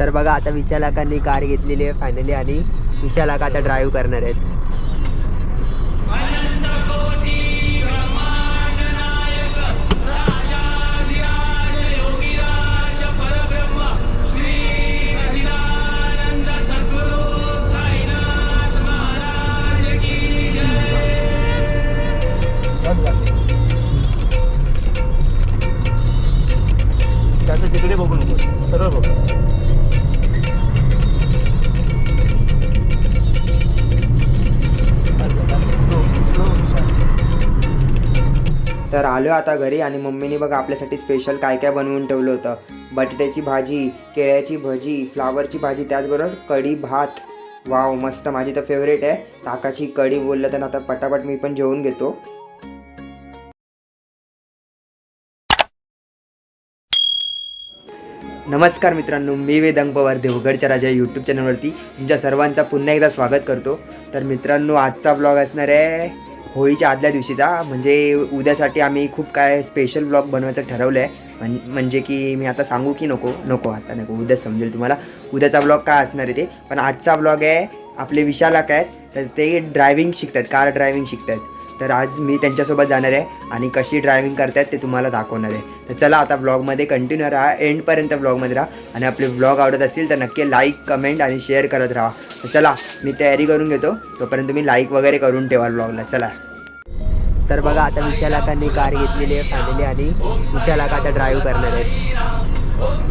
तर बघा आता विशालाकांनी कार घेतलेली आहे फायनली आणि विशालाका आता ड्राईव्ह करणार आहेत. तिकडे बघू नको सरळ बघू. आलो आता घरी आणि मम्मीने बघा आपल्यासाठी स्पेशल काय काय बनवून ठेवलं होतं. बटाट्याची भाजी केळ्याची भजी फ्लावरची भाजी त्याचबरोबर कढी भात. वाव मस्त. माझी तर फेवरेट आहे. ताकाची कढी बोललं तर आता पटापट मी पण जेवून घेतो. नमस्कार मित्रांनो मी वेदांग पवार देवगडच्या राजा यूट्यूब चॅनलवरती तुमच्या सर्वांचा पुन्हा एकदा स्वागत करतो. तर मित्रांनो आजचा ब्लॉग असणार आहे होळीच्या आदल्या दिवशीचा. म्हणजे उद्यासाठी आम्ही खूप काय स्पेशल ब्लॉग बनवायचं ठरवलं आहे म्हण म्हणजे की मी आता सांगू की नको? नको आता नको. उद्याच समजेल तुम्हाला. उद्याचा ब्लॉग काय असणार आहे ते? पण आजचा ब्लॉग आहे आपले विशालक आहेत तर ते ड्रायव्हिंग शिकतात कार ड्रायव्हिंग शिकतात. तर आज मी त्यांच्यासोबत जाणार आहे आणि कशी ड्रायव्हिंग करतायत ते तुम्हाला दाखवणार आहे. तर चला आता ब्लॉगमध्ये कंटिन्यू राहा एंडपर्यंत ब्लॉगमध्ये राहा आणि आपले ब्लॉग आवडत असतील तर नक्की लाईक कमेंट आणि शेअर करत राहा. तर चला मी तयारी करून घेतो. तोपर्यंत तुम्ही लाईक वगैरे करून ठेवा ब्लॉगला चला. तर बघा आता विशालाकांनी कार घेतलेली आहे फायनली आणि विशालाका आता ड्राईव्ह करणार आहेत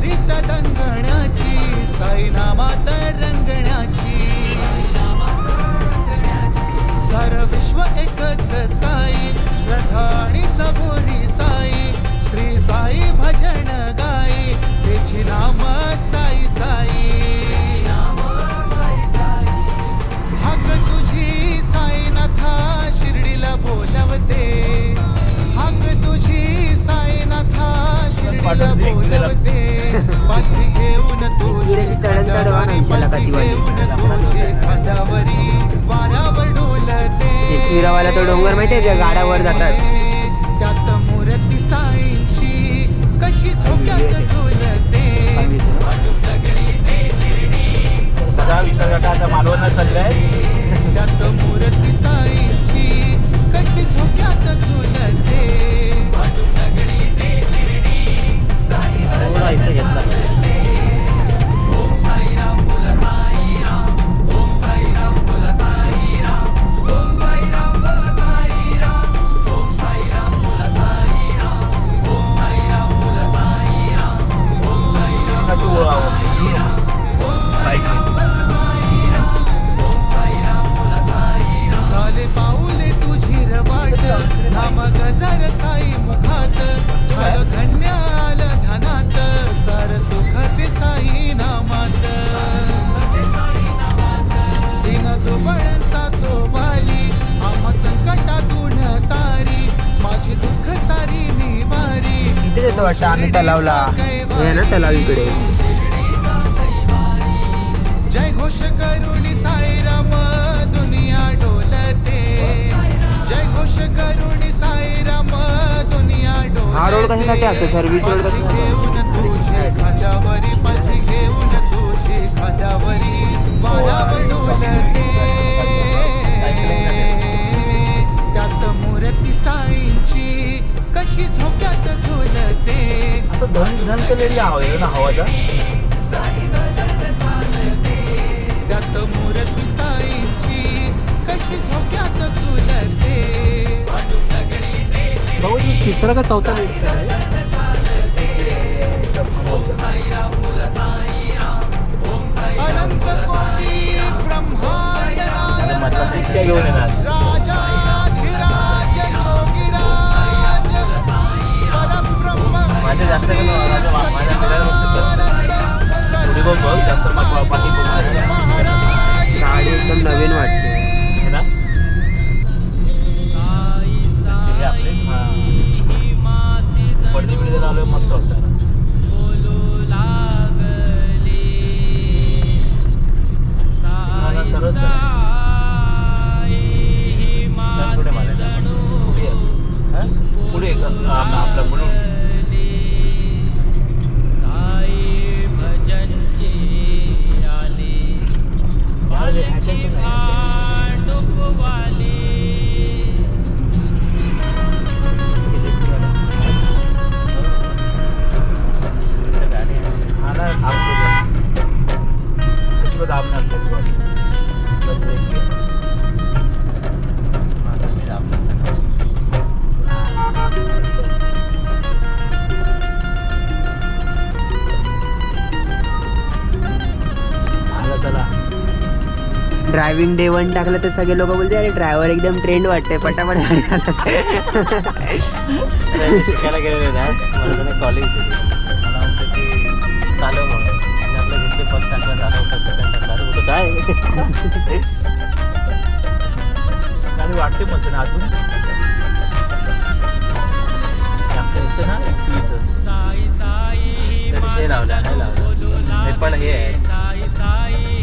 हरित दंगण्याची दंगणाची साई नामात रंगण्याची सार विश्व एकच साई श्रद्धा आणि सबोरी साई श्री साई भजन गाई त्याची नाम डोलते फिरावाला तो डोंगर माहिती आहे त्या गाड्यावर जातात. त्यात मूर्ती साईंची कशी झोक्यात वाटतं आम्ही तलावला. हे ना तलाव इकडे. जय घोष करुणी साईराम दुनिया डोलते. जय घोष करुणी कशासाठी असतो? सर्व्हिस रोड पालखी कसं घेऊन तुझी खांद्यावरी पालखी घेऊन तुझी खांद्यावरी डोलते. त्यात मूर्ती साईंची कशी झोक्यात झोलते. असं धन धन केलेली हवा आहे ना हवाचा त्यात मूर्ती साईंची कशी झोक्यात झोलते? भाऊ तिसरा का चौथा लेट अनंत कोटी रिक्षा घेऊन येणार. बघ बघ जास्त पाठी गाडी एकदम नवीन वाटते. है ना हे आपले? हा. पडदी बिडदी लावलं मस्त वाटतं. मला सरळ ड्रायव्हिंग डे वन टाकलं तर सगळे लोक बोलते अरे ड्रायव्हर एकदम ट्रेंड वाटते पटापट गाडी शिकायला ना कॉलेज चालव म्हणून. आपलं होतं काय? गाडी वाटते मस्त ना अजून? ना नाही पण हे आहे.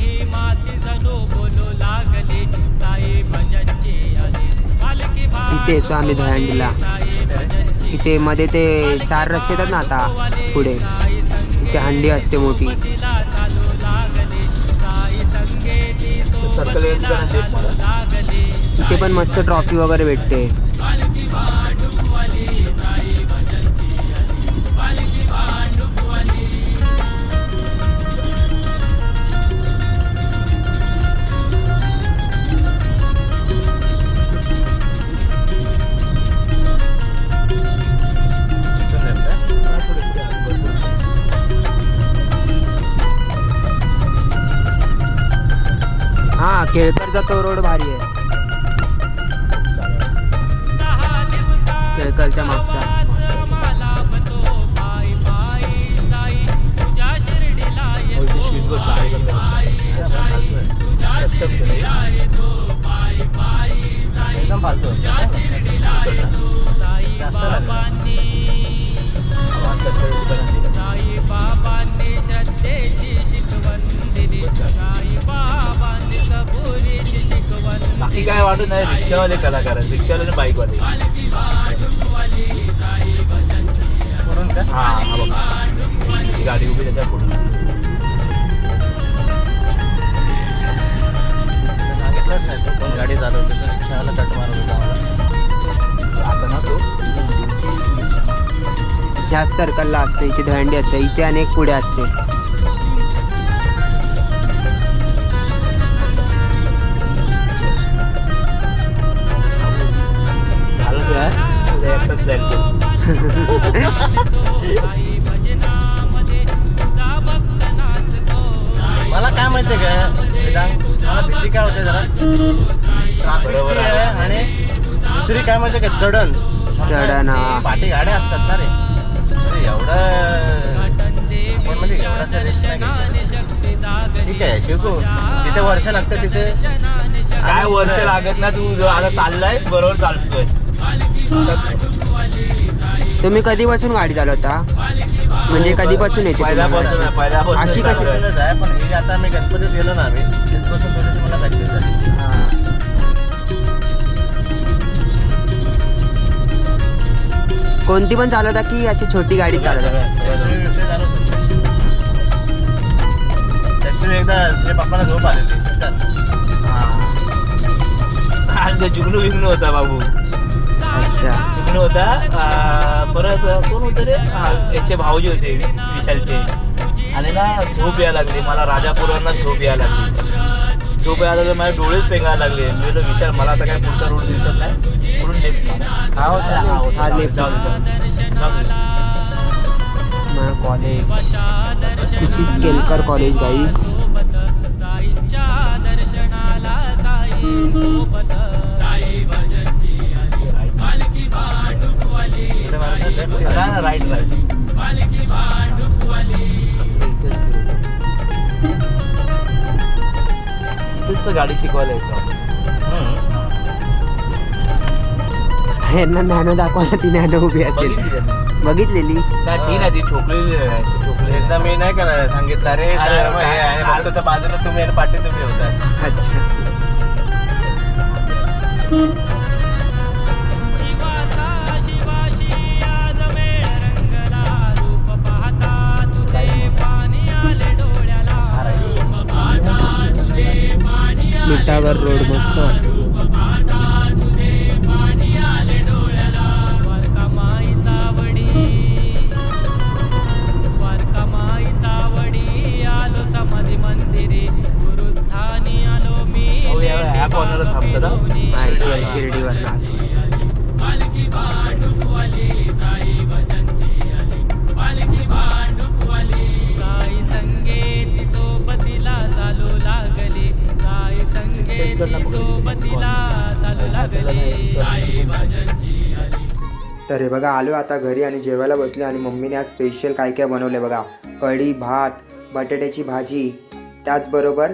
इथे येतो आम्ही दहंडीला इथे मध्ये ते चार रस्ते येतात ना आता पुढे. इथे हंडी असते मोठी. इथे पण मस्त ट्रॉफी वगैरे भेटते. केळकरचा तो रोड भारी आहे. केळकरच्या मागचा. एकदम फालतू जास्त बाकी काय वाटत नाही रिक्षावाले कलाकार आहेत. रिक्षावाले बाईकवाले हा हा गाडी उभी त्याच्या पुढे सर्कलला असते इथे दहंडी असते इथे अनेक पुढे असते. मला काय माहितीये का वेदांग मला भीती काय होते जरा बरोबर आणि दुसरी काय माहितीये का चढण चढण. पाठी गाड्या असतात ना रे एवढं आपण म्हणजे एवढा रिस्क नाही घ्यायचा. ठीक आहे शिकू तिथे वर्ष लागतं तिथे काय वर्ष लागत ना तू जो आता चाललाय बरोबर चालतोय तुम्ही कधीपासून गाडी चालवता म्हणजे कधीपासून येते पहिल्यापासून अशी कशी? पण हे आता मी गणपतीत गेलो ना आम्ही तिथपासून थोडीशी मला कोणती पण चालवता की अशी छोटी गाडी चालवता? तुझ्या पप्पाला झोप आलेली आज जुगनू विग्नू होता बाबू. अच्छा. जुगनू होता अं, परत कोण होतं रे? हा, याचे भाऊजी होते विशालचे. आणि ना झोप यायला लागली. मला राजापुरांना झोप यायला लागली. झोप यायला लागली माझे डोळेच पेंगायला लागले. मी बोललो, विशाल मला आता काय पुढचा रोड दिसत नाही. पुढून लेफ्ट हा होता. हा होता. हा left. जाऊ. College this Kelkar college guys right right तर गाडी शिकवायला हम्म. यांना नॅनो दाखवायला ती नॅनो उभी असेल. बघितलेली. नाही ती नाही ती ठोकलेली. एकदा मी नाही करायला सांगितलं. अरे हे बाजूला तुम्ही पाठी तुम्ही होता. अच्छा. माहिती शिर्डीवर साई संगेती सोबतीला चालू लागले. साई संगेती सोबतीला चालू लागले. तर हे बघा आलो आता घरी आणि जेवायला बसले आणि मम्मीने आज स्पेशल काय काय बनवले बघा. कढी भात बटाट्याची भाजी त्याचबरोबर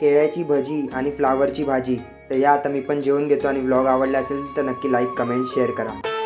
केळ्याची भजी आणि फ्लावरची भाजी. तर या आता मी पण जेवून घेतो आणि ब्लॉग आवडला असेल तर नक्की लाईक कमेंट शेअर करा.